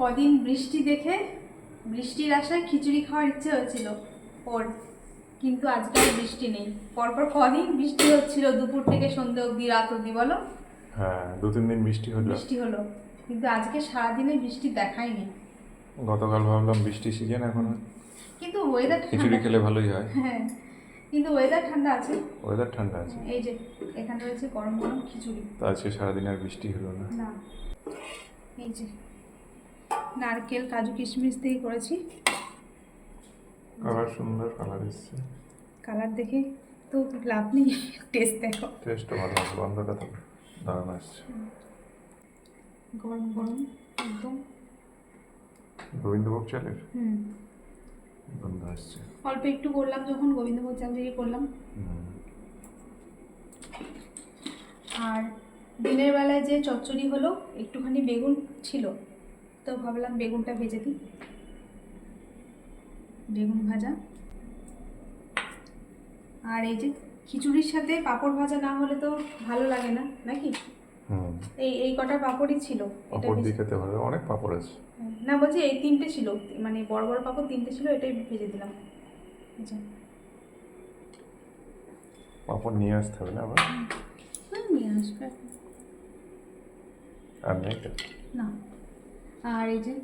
কদিন বৃষ্টি দেখে বৃষ্টির আশায় খিচুড়ি খাওয়ার ইচ্ছে হয়েছিল ওর কিন্তু আজকে আর বৃষ্টি নেই। পরপর কদিন বৃষ্টি হচ্ছিল দুপুর থেকে সন্ধ্যে অবধি রাত অবধি বলো? হ্যাঁ দু তিন দিন বৃষ্টি হলো। বৃষ্টি হলো কিন্তু আজকে সারাদিনে বৃষ্টি দেখায়নি। গতকাল ভাবলাম বৃষ্টি সিজন এখন কিন্তু ওয়েদার খিচুড়ি খেলে ভালোই হয়। হ্যাঁ কিন্তু ওয়েদার ঠান্ডা আছে। ওয়েদার ঠান্ডা আছে। এই যে এখানে রয়েছে গরম গরম খিচুড়ি। তো আজকে সারাদিন আর বৃষ্টি হলো না। না। এই যে নারকেল কাজু কিশমিশ দিয়ে করেছি। কালার সুন্দর কালার এসছে। কালার দেখে তো লাভ নেই টেস্ট দেখো। টেস্টও ভালো হবে গন্ধটা তো দারুণ আসছে। গরম গরম একদম। গোবিন্দভোগ চালের? হুম। গন্ধ আসছে। অল্প একটু করলাম যখন গোবিন্দভোগ চাল দিয়ে করলাম। আর দিনের বেলায় যে চচ্চড়ি হলো একটুখানি বেগুন ছিল। তো ভাবলাম বেগুনটা ভেজে দিই। বেগুন ভাজা। আর এই যে খিচুড়ির সাথে পাঁপড় ভাজা না হলে তো ভালো লাগে না নাকি এই এই কটা পাঁপড়ই ছিল। পাপড় দিয়ে খেতে ভালো অনেক পাপড় আছে। না বলছি এই তিনটে ছিল মানে বড় বড় পাপড় তিনটে ছিল এটাই ভেজে দিলাম। পাপড় নিয়ে আসতে হবে না আবার? নিয়ে আসবে। আর নেই না। আর এই যে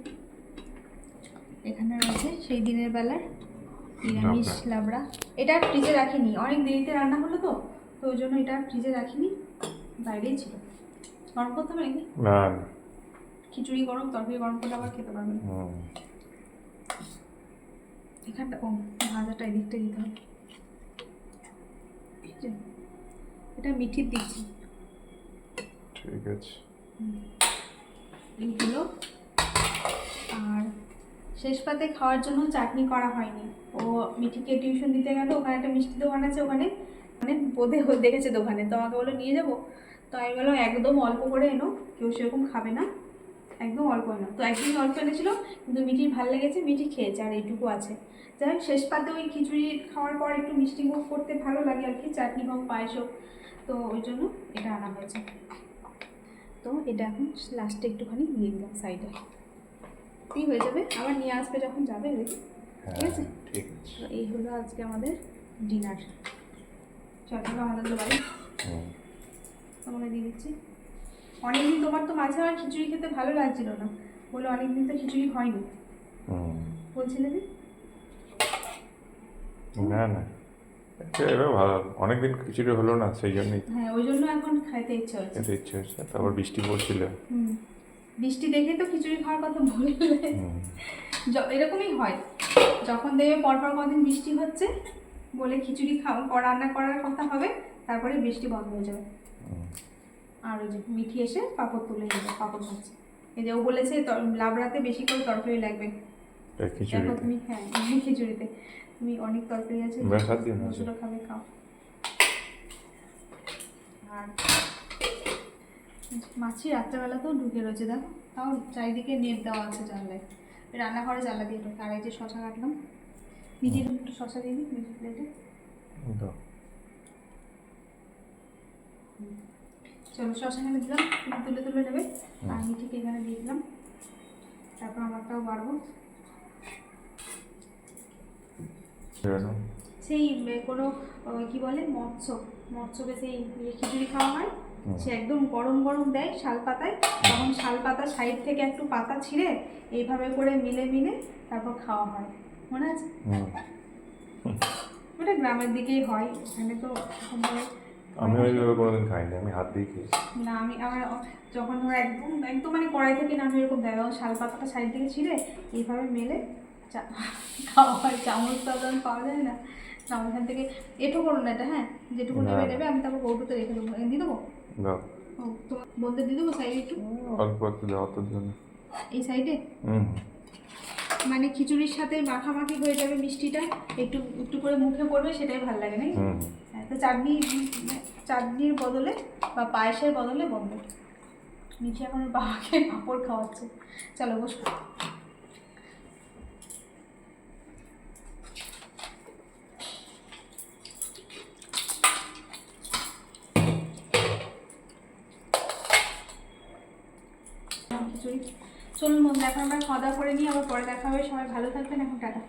এখানে রয়েছে সেই দিনের বেলার নিরামিষ লাবড়া। এটা ফ্রিজে রাখিনি। অনেক দেরিতে রান্না হলো তো তো ওই জন্য এটা ফ্রিজে রাখিনি বাইরেই ছিল। গরম করতে হবে নাকি? না। খিচুড়ি গরম তরকারি গরম করলে আবার খেতে পারবেন এখানটা ও ভাজাটা এদিকটা দিতে হবে। এটা মিঠির দিচ্ছি। ঠিক আছে। এইগুলো আর শেষ পাতে খাওয়ার জন্য চাটনি করা হয়নি। ও মিঠিকে টিউশন দিতে গেল, ওখানে একটা মিষ্টি দোকান আছে ওখানে। মানে বোধে দেখেছে দোকানে। তো আমাকে বলো নিয়ে যাব? তো আমি বললাম, একদম অল্প করে এনো, কেউ সেরকম খাবে না। একদম অল্প এনো। তো একদিন অল্প এনেছিল, কিন্তু মিঠির ভালো লেগেছে, মিঠি খেয়েছে, আর এইটুকু আছে। যাই হোক, শেষ পাতে ওই খিচুড়ি খাওয়ার পর একটু মিষ্টি মুখ করতে ভালো লাগে আর কি, চাটনি হোক, পায়েস হোক। তো ওই জন্য এটা আনা হয়েছে। তো এটা এখন লাস্টে একটুখানি দিয়ে দিলাম সাইডে কি হয়ে যাবে? আবার নিয়ে আসবে যখন যাবে দেখি হ্যাঁ ঠিক আছে। তো এই হলো আজকে আমাদের ডিনার আমাদের তো বাড়ি তোমাকে দিয়ে দিচ্ছি। অনেকদিন তোমার তো মাঝে আমার খিচুড়ি খেতে ভালো লাগছিল না। বলে অনেকদিন তো খিচুড়ি হয়নি। বলছিলে না না। এবার ভালো অনেকদিন খিচুড়ি হলো না সেই জন্যই হ্যাঁ ওই জন্য এখন খাইতে ইচ্ছে হচ্ছে। খেতে ইচ্ছে হচ্ছে তারপর বৃষ্টি পড়ছিল। বৃষ্টি দেখে তো খিচুড়ি খাওয়ার কথা বললে। এরকমই হয়। যখন দেখবে পরপর কদিন বৃষ্টি হচ্ছে বলে খিচুড়ি খাওয়া রান্না করার কথা হবে তারপরে বৃষ্টি বন্ধ হয়ে যাবে। আর ওই যে মিঠি এসে পাপড় তুলে নেবে পাপড় ভাজছে। এই যে ও বলেছে লাবড়াতে বেশি করে তরকারি লাগবে। তুমি হ্যাঁ খিচুড়িতে। তুমি অনেক তরকারি আছে। দুশোটা খাবে খাও। আর মাছি রাত্রেবেলাতেও ঢুকে রয়েছে দেখো। তাও চারিদিকে নেট দেওয়া আছে জানলায়। রান্নাঘরে জ্বালা দিয়ে ঢোকে আর এই যে শশা কাটলাম। মিঠির একটু শশা দিয়ে দিই মিঠির প্লেটে। চলো শশা এখানে দিলাম তুলে তুলে নেবে। আর মিঠিকে এখানে দিয়ে দিলাম। তারপর আমারটাও বাড়বো। সেই কোনো কি বলে মৎস্য মৎস্যকে সেই খিচুড়ি খাওয়া হয়। সে একদম গরম গরম দেয় শাল পাতায়। তখন শাল পাতা সাইড থেকে একটু পাতা ছিঁড়ে এইভাবে করে মিলে মিলে তারপর খাওয়া হয়। মনে আছে? ওটা গ্রামের দিকেই হয়। এখানে তো আমি ওইভাবে কোনোদিন খাইনি। আমি হাত দিয়ে খেয়েছি। না আমি আমার যখন ধরো একদম একদম মানে কড়াই থেকে নামিয়ে এরকম দেয় শাল পাতাটা সাইড থেকে ছিঁড়ে এইভাবে মেলে খাওয়া হয় চামচ পাওয়া যায় না। না ওখান থেকে করো না এটা হ্যাঁ? যেটুকু নেবে নেবে আমি তারপর কৌটোতে রেখে দেবো। দিয়ে দেবো? দাও তোমার বলতে দিয়ে দেবো সাইডে একটু? অল্প একটু দাও এই সাইডে হুম। মানে খিচুড়ির সাথে মাখামাখি হয়ে যাবে মিষ্টিটা একটু একটু করে মুখে পড়বে সেটাই ভালো লাগে নাকি? হ্যাঁ তো চাটনি চাটনির বদলে বা পায়েসের বদলে বন্ধ। মিঠি এখন বাবাকে পাঁপড় খাওয়াচ্ছে। চলো বসো। খিচুড়ি চলুন বন্ধু, এখন আমরা খাওয়া দাওয়া করে নিই আবার পরে দেখা হবে। সবাই ভালো থাকবেন, এখন টাটা।